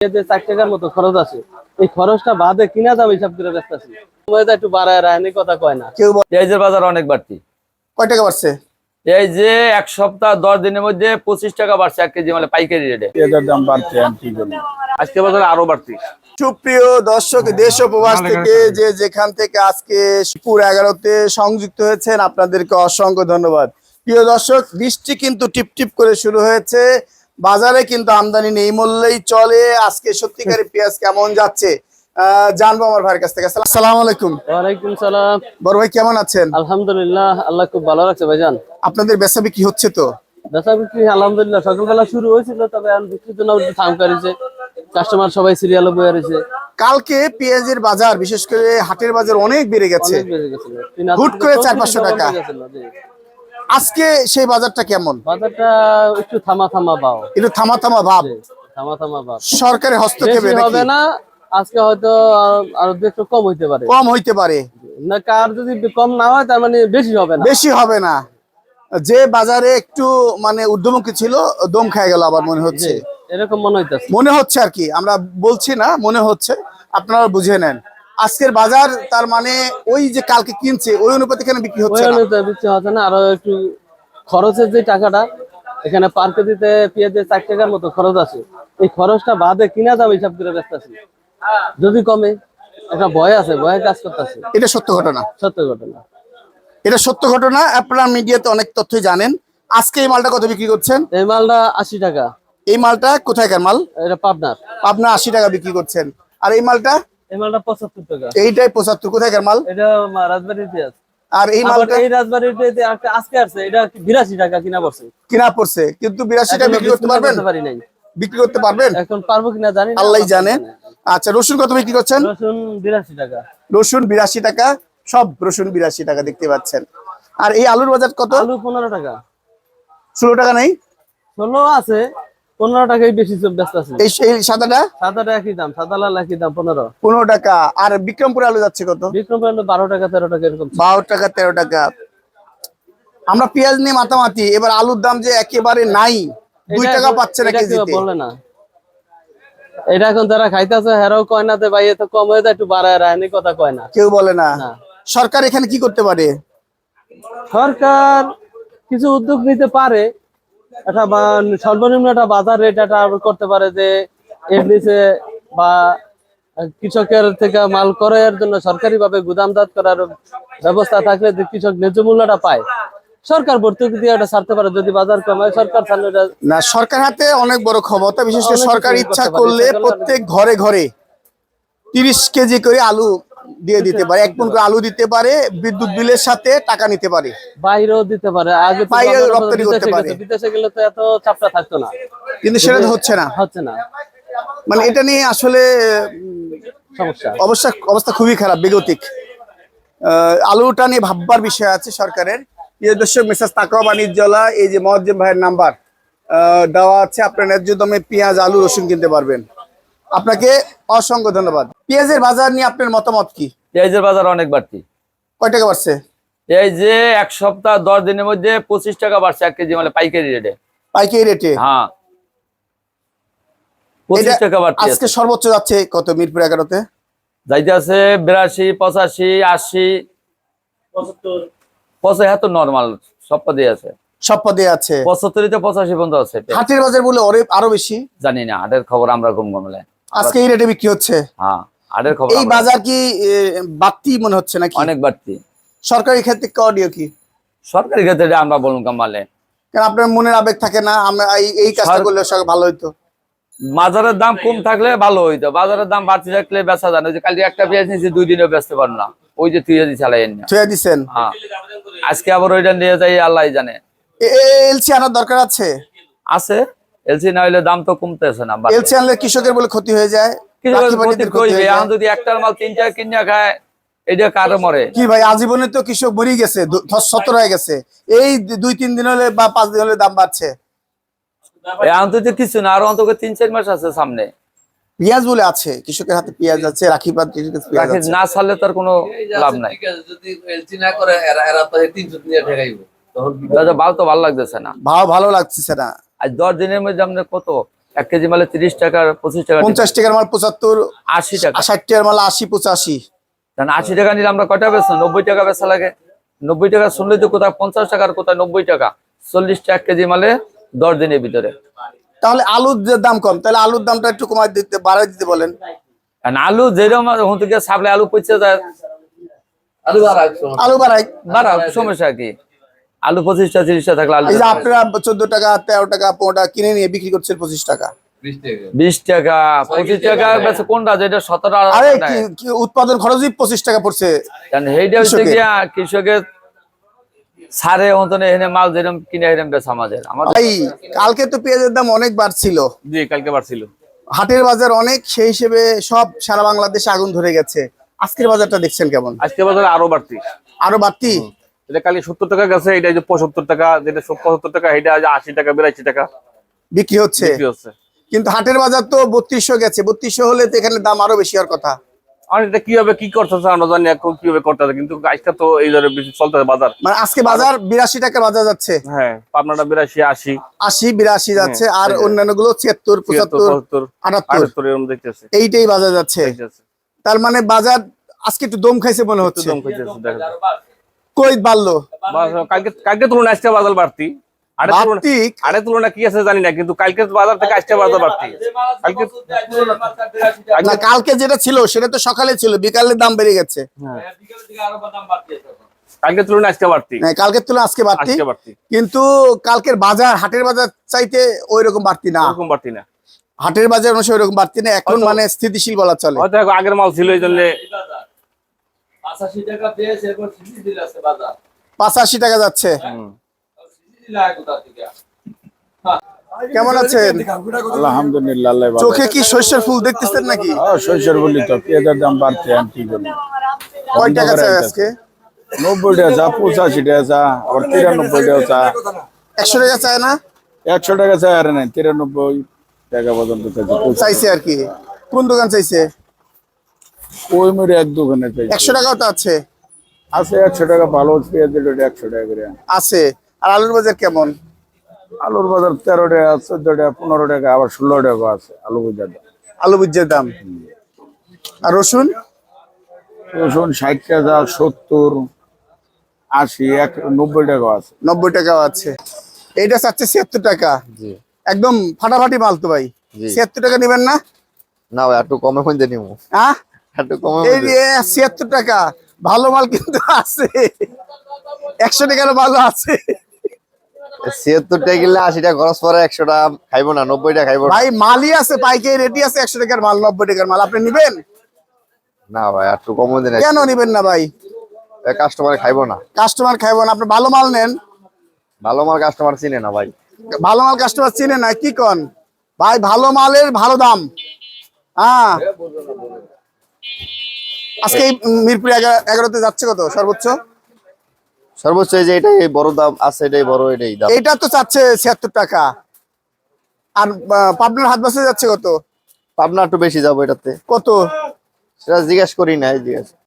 যে চার টাকার মতো খরচ আছে এই খরচটা বাদে কিনা দাম হিসাব করে ব্যস্ত আছি। সময়টা একটু বাড়ায় রায়নি কথা কয় না। কেউ পেঁয়াজের বাজার অনেক বাড়তি। কয় টাকা বাড়ছে? এই যে এক সপ্তাহ দশ দিনের মধ্যে পঁচিশ টাকা বাড়ছে এক কেজি মানে পাইকারি রেটে পেঁয়াজের দাম বাড়ছে আজকে বাজারে আরও বাড়তি। সুপ্রিয় দর্শক দেশ ও প্রবাস থেকে যে যেখান থেকে আজকে পুর এগারোতে সংযুক্ত হয়েছেন আপনাদেরকে অসংখ্য ধন্যবাদ। প্রিয় দর্শক বৃষ্টি কিন্তু টিপ টিপ করে শুরু হয়েছে। বাজারে কিন্তু আমদানি নেই মূল্যেই চলে। আজকে সত্যিকারের পেঁয়াজ কেমন যাচ্ছে জানব আমার ভাইয়ের কাছ থেকে। আসসালাম আলাইকুম। ওয়ালাইকুম সালাম। বড় ভাই কেমন আছেন? আলহামদুলিল্লাহ আল্লাহ খুব ভালো রাখছে ভাইজান। আপনাদের বেচা বিক্রি হচ্ছে তো? বেচা বিক্রি আলহামদুলিল্লাহ সকালবেলা শুরু হয়েছিল তবে এখন বিক্রির জন্য একটু থাম করেছে। কাস্টমার সবাই সিরিয়ালে বয়ে রয়েছে। কালকে পেঁয়াজের বাজার বিশেষ করে হাটের বাজার অনেক বেড়ে গেছে। হুট করে চার পাঁচশো টাকা। আজকে সেই বাজারটা কেমন? বাজারটা একটু থামা থামা পাও একটু থামা থামা ভাব। থামা থামা পাও সরকারের হস্তক্ষেপে হবে না আজকে হয়তো আরও একটু কম হইতে পারে। কম হইতে পারে। না কার যদি কম না হয় তার মানে বেশি হবে না। বেশি হবে না। যে বাজারে একটু মানে ঊর্ধ্বমুখী ছিল দম খেয়ে গেল আবার মনে হচ্ছে। এরকম মনে হইতেছে। মনে হচ্ছে আর কি আমরা বলছি না মনে হচ্ছে। আপনারা বুঝে নেন। আজকের বাজার তার মানে ওই যে কালকে কিনছে ওই অনুপাতে এখানে বিক্রি হচ্ছে না? বিক্রি হচ্ছে না আরও একটু খরচের যে টাকাটা এখানে পার কেজিতে পেঁয়াজের চার টাকার মতো খরচ আছে। এই খরচটা বাদে কিনা দাম হিসাব করে ব্যস্ত আছি। যদি কমে একটা ভয় আছে ভয়ে কাজ করতেছে। এটা সত্য ঘটনা। সত্য ঘটনা। এটা সত্য ঘটনা আপনারা মিডিয়াতে অনেক তথ্যই জানেন। আজকে এই মালটা কত বিক্রি করছেন? এই মালটা আশি টাকা। এই মালটা কোথায়কার মাল? এটা পাবনার। পাবনা আশি টাকা বিক্রি করছেন। আর এই মালটা? এই মালটা পঁচাত্তর টাকা। এইটাই পঁচাত্তর। কোথায়কার মাল? এটা রাজবাড়ির পেঁয়াজ। আর এই মালটা এই রাজবাড়ির পেঁয়াজ আজকে আসছে এটা বিরাশি টাকা কিনা পড়ছে। কিনা পড়ছে কিন্তু বিক্রি করতে পারবেন? বিক্রি করতে এখন পারব কিনা জানি না আল্লাহ জানে। আচ্ছা রসুন কত বিক্রি করছেন? রসুন বিরাশি টাকা। রসুন বিরাশি টাকা সব রসুন বিরাশি টাকা দেখতে পাচ্ছেন। আর এই আলুর বাজার কত? আলু পনেরো টাকা। ষোলো টাকা নেই? ষোলো আছে পনেরো টাকাই বেশি সব ব্যস্ত আছে। এই সাদাটা? সাদাটা একই দাম সাদা লাল একই দাম পনেরো। পনেরো টাকা। আর বিক্রমপুর আলু যাচ্ছে কত? বিক্রম পর্যন্ত বারো টাকা তেরো টাকা এরকম। বারো টাকা তেরো টাকা। আমরা পেঁয়াজ নিয়ে মাতামাতি এবার আলুর দাম যে একেবারে নাই দুই টাকা পাচ্ছে না এটা কেজিতে। বলে না। এটা এখন যারা খাইতেছে হেরাও কয় না ভাই এত কম হয়ে যায় একটু বাড়ায় রায়নি কথা কয় না। কেউ বলে না। সরকার এখানে কি করতে পারে? সরকার কিছু উদ্যোগ নিতে পারে একটা সর্বনিম্ন একটা বাজার রেট একটা করতে পারে যে নিচে বা কৃষকের থেকে মাল ক্রয়ের জন্য সরকারি ভাবে গুদামজাত করার ব্যবস্থা থাকলে যে কৃষক ন্যায্য মূল্যটা পায়। সরকার ভর্তুকি দিয়ে এটা ছাড়তে পারে যদি বাজার কমায় সরকার ছাড়লে না সরকার হাতে অনেক বড় ক্ষমতা বিশেষ করে সরকার ইচ্ছা করলে ইচ্ছা করলে প্রত্যেক ঘরে ঘরে তিরিশ কেজি করে আলু দিয়ে দিতে পারে এক মন করে আলু দিতে পারে বিদ্যুৎ বিলের সাথে টাকা নিতে পারে। বাইরেও দিতে পারে আগে বাইরে রপ্তানি করতে পারে। বিদেশে গেলে তো এত চাপটা থাকতো না। কিন্তু সেটা হচ্ছে না। হচ্ছে না। মানে এটা নিয়ে আসলে সমস্যা। অবস্থা অবস্থা খুবই খারাপ বেগতিক। আহ, আলুটা নিয়ে ভাববার বিষয় আছে সরকারের। প্রিয় দর্শক মেসাজ তাকওয়া বাণিজ্যলা এই যে মহাজ্জেম ভাইয়ের নাম্বার আহ, দেওয়া আছে। আপনার ন্যায্য দামে পেঁয়াজ আলু রসুন কিনতে পারবেন। আপনাকে অসংখ্য ধন্যবাদ। পেঁয়াজের বাজার নিয়ে আপনার মতামত কি? পেঁয়াজের বাজার অনেক বাড়তি। কয় টাকা বাড়ছে? এই যে এক সপ্তাহ দশ দিনের মধ্যে পঁচিশ টাকা বাড়ছে এক কেজি মানে পাইকারি রেটে। পাইকারি রেটে? হ্যাঁ। পঁচিশ টাকা আজকে সর্বোচ্চ যাচ্ছে কত মিরপুর এগারোতে? যাইতে আছে বিরাশি পঁচাশি আশি। পঁচাশি এত নর্মাল সব পদে আছে। সব পদে আছে পঁচাশি পর্যন্ত আছে। হাটের বাজার বলে আরও বেশি? জানি না হাটের খবর আমরা ঘুম ঘুমলে আজকে এই রেটে বিক্রি হচ্ছে। হ্যাঁ হাটের খবর এই বাজার কি বাড়তি মনে হচ্ছে নাকি? অনেক বাড়তি। সরকারি ক্ষেত্রে কডিও কি? সরকারি ক্ষেত্রে আমরা বলুন কামালে। কারণ আপনার মনের আবেগ থাকে না আমরা এই- কাজটা করলে সব ভালো হইতো। বাজারের দাম কম থাকলে ভালো হইতো। বাজারের দাম বাড়তি থাকলে বেচা যায় না। ওই যে কালকে একটা পেঁয়াজ নিয়েছি দুই দিনেও বেচতে পারো না। ওই যে তুই যদি চালাই না ছুঁয়ে দিছেন? হ্যাঁ। আজকে আবার ওইটা নিয়ে যাই আল্লাহ জানে। এলসি আনার দরকার আছে? আছে। এলসি না হইলে দাম তো কমতেছে না এলসি আনলে কৃষকের বলে ক্ষতি হয়ে যায় হয়ে। এখন যদি একটার মাল তিনটা কিনে খায় এটা কারও মরে। কি ভাই আজীবনে তো কৃষক গেছে হয়ে গেছে। এই দুই তিন দিন হলে বা পাঁচ দিন হলে দাম বাড়ছে। কিছু না আরও অন্তত তিন চার মাস আছে সামনে। পেঁয়াজ বলে আছে কৃষকের হাতে পেঁয়াজ আছে রাখি না ছাড়লে তার কোনো লাভ নাই। যদি না করে এরা এরা তো তিনশো নিয়ে ঠেকাইব। তখন ভালো তো ভালো লাগতেছে না। ভালো ভালো লাগছে না। আজ দশ দিনের মধ্যে আপনার কত? এক কেজি মালে তিরিশ টাকা পঁচিশ টাকা পঞ্চাশ টাকার মাল পঁচাত্তর আশি টাকা। ষাট টাকার মাল আশি পঁচাশি। কারণ আশি টাকা নিলে আমরা কটা বেচবো? নব্বই টাকা বেচা লাগে। নব্বই টাকা শুনলে তো কোথায় পঞ্চাশ টাকার কোথায় নব্বই টাকা। চল্লিশ টাকা কেজি মালে দশ দিনের ভিতরে। তাহলে আলুর যে দাম কম তাহলে আলুর দামটা একটু কমাই দিতে বাড়াই দিতে বলেন। কারণ আলু যেরকম হন থেকে সাপ্লাই আলু পচে যায়। আলু আর একশো আলু বাড়াই। বাড়া সমস্যা কি? আলু পঁচিশটা তিরিশটা থাকলে আলু আপনারা চোদ্দ টাকা তেরো টাকা পনেরো টাকা কিনে নিয়ে বিক্রি করছেন পঁচিশ টাকা। বিশ টাকা। পঁচিশ টাকা কোনটা যেটা সতেরো আরে কি- কি উৎপাদন খরচই পঁচিশ টাকা পড়ছে সেইটা হচ্ছে গিয়া কৃষকের সারে অন্তনে এখানে মাল যেরকম কিনে এরকম বেচা আমাদের আমাদের কালকে তো পেঁয়াজের দাম অনেক বাড়ছিল। জি কালকে বাড়ছিল। হাটের বাজার অনেক সেই হিসেবে সব সারা বাংলাদেশে আগুন ধরে গেছে। আজকের বাজারটা দেখছেন কেমন? আজকে বাজার আরও বাড়তি। আরও বাড়তি? এটা কালি সত্তর টাকা গেছে এটা যে পঁচাত্তর টাকা যেটা পঁচাত্তর টাকা এটা আশি টাকা বিরাশি টাকা। বিক্রি হচ্ছে? বিক্রি হচ্ছে। কিন্তু হাটের বাজার তো বত্রিশশো গেছে বত্রিশশো হলে তো এখানে দাম আরও বেশি হওয়ার কথা। আর এটা কীভাবে কি করতেছে আমরা জানি এখন কীভাবে করতেছে কিন্তু আজকে তো এই ধরে চলতেছে বাজার। মানে আজকে বাজার বিরাশি টাকা বাজার যাচ্ছে। হ্যাঁ পাবনাটা বিরাশি আশি। আশি বিরাশি যাচ্ছে আর হ্যাঁ। অন্যান্যগুলো ছিয়াত্তর পঁচাত্তর পঁচাত্তর আটাত্তর। আটাত্তর এরকম দেখতেছে। এইটাই বাজার যাচ্ছে। তার মানে বাজার আজকে একটু দম খাইছে মনে হচ্ছে। দম যায়। কই বাড়লো? কালকে কালকে তুলনায় আজকে বাজার বাড়তি। আরের তুলনায় বাড়তি? আরের তুলনায় কি আছে জানি না কিন্তু কালকে বাজার থেকে আজকে বাজার বাড়তি। কালকে না কালকে যেটা ছিল সেটা তো সকালে ছিল বিকালে দাম বেড়ে গেছে। কালকে তুলনায় আজকে বাড়তি। হ্যাঁ, কালকের তুলনায় আজকে বাড়তি। কিন্তু কালকের বাজার হাটের বাজার চাইতে ওই রকম বাড়তি না। ওরকম বাড়তি না। হাটের বাজার অনুসারে ওই রকম বাড়তি না। এখন মানে স্থিতিশীল বলা চলে। আগের মাল ছিল এই জন্য পঁচাশি টাকা পেয়েছে এরপর সিসি দিল আছে বাজার। পাঁচাশি টাকা যাচ্ছে। কোথা থেকে। কেমন আছেন? আলহামদুলিল্লাহ আল্লাহ চোখে কি শস্যের ফুল দেখতেছেন নাকি? হ্যাঁ তো পেঁয়াজের দাম বাড়ছে আমি কি করি কয় টাকা চাই আজকে? নব্বই টাকা চা পঁচাশি টাকা চা আবার তিরানব্বই টাকা চা। একশো টাকা চায় না? একশো টাকা চা আর নাই তিরানব্বই টাকা পর্যন্ত চাইছে আর কি। কোন দোকান চাইছে? ওই মেরে এক দোকানে একশো টাকাও তো আছে। আছে একশো টাকা ভালো পেঁয়াজ দিল একশো টাকা করে। আছে। আর আলুর বাজার কেমন? আলুর বাজার তেরো টাকা চোদ্দ টাকা পনেরো টাকা আবার ষোলো টাকা আছে আলু বাজার আলু বুঝের দাম। আর রসুন? রসুন ষাট টাকা সত্তর আশি এক নব্বই টাকা আছে। নব্বই টাকাও আছে। এইটা চাচ্ছে ছিয়াত্তর টাকা। একদম ফাটাফাটি মাল তো ভাই। ছিয়াত্তর টাকা নেবেন না? না ভাই একটু কমে খুঁজতে নিব। হ্যাঁ এই যে ছিয়াত্তর টাকা। ভালো মাল কিন্তু আছে। একশো টাকার ভালো আছে। ছিয়াত্তর টাকা কিনলে আশি টাকা খরচ পরে একশো টাকা খাইবো না নব্বই টাকা খাইবো ভাই মালই আছে পাইকারি রেডি আছে একশো টাকার মাল নব্বই টাকার মাল। আপনি নিবেন? না ভাই একটু কমে দিন। কেন নিবেন না ভাই? কাস্টমার খাইবো না। কাস্টমার খাইবেন আপনি ভালো মাল নেন। ভালো মাল কাস্টমার চিনে না ভাই। ভালো মাল কাস্টমার চিনে না কি কন? ভাই ভালো মালের ভালো দাম। হ্যাঁ। আজকে এই মিরপুর এগারোতে যাচ্ছে কত? সর্বোচ্চ? সর্বোচ্চ এই যে এটাই বড় দাম আছে এটাই বড় এটাই দাম। এটা তো চাচ্ছে ছিয়াত্তর টাকা। আর পাবনার হাত বাসে যাচ্ছে কত? পাবনা একটু বেশি যাব এটাতে। কত? সেটা জিজ্ঞাসা করি না জিজ্ঞেস।